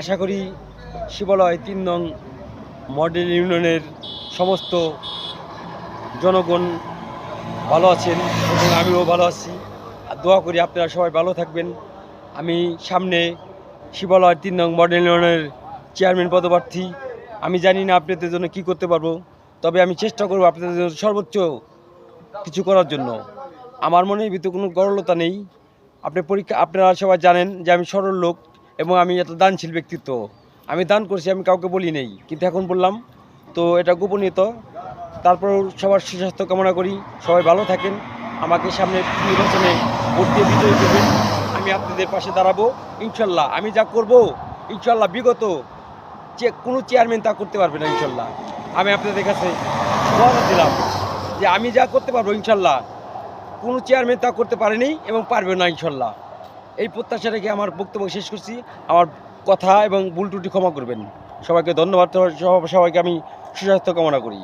আশা করি শিবালয় তিন নং মডেল ইউনিয়নের সমস্ত জনগণ ভালো আছেন এবং আমিও ভালো আছি। আর দোয়া করি আপনারা সবাই ভালো থাকবেন। আমি সামনে শিবালয় তিন নং মডেল ইউনিয়নের চেয়ারম্যান পদপ্রার্থী। আমি জানি না আপনাদের জন্য কি করতে পারব, তবে আমি চেষ্টা করব আপনাদের জন্য সর্বোচ্চ কিছু করার জন্য। আমার মনের ভিতরে কোনো গরলতা নেই। আপনি পরীক্ষা, আপনারা সবাই জানেন যে আমি সরল লোক এবং আমি এত দানশীল ব্যক্তিত্ব। আমি দান করছি, আমি কাউকে বলি নেই। কিন্তু এখন বললাম, তো এটা গোপনীয়ত। তারপর সবার সুস্বাস্থ্য কামনা করি। সবাই ভালো থাকেন। আমাকে সামনে নির্বাচনে ভোট দিয়ে বিজয়ী করবেন। আমি আপনাদের পাশে দাঁড়াবো। ইনশাল্লাহ আমি যা করব, ইনশাল্লাহ বিগত যে কোনো চেয়ারম্যান তা করতে পারবে না, ইনশাল্লাহ। আমি আপনাদের কাছে দিলাম যে আমি যা করতে পারব, ইনশাল্লাহ কোনো চেয়ারম্যান তা করতে পারেনি এবং পারবে না, ইনশাল্লাহ। এই প্রত্যাশা রেখে আমার বক্তব্য শেষ করছি। আমার কথা এবং ভুল ক্ষমা করবেন। সবাইকে ধন্যবাদ। সবাইকে আমি সুস্বাস্থ্য কামনা করি।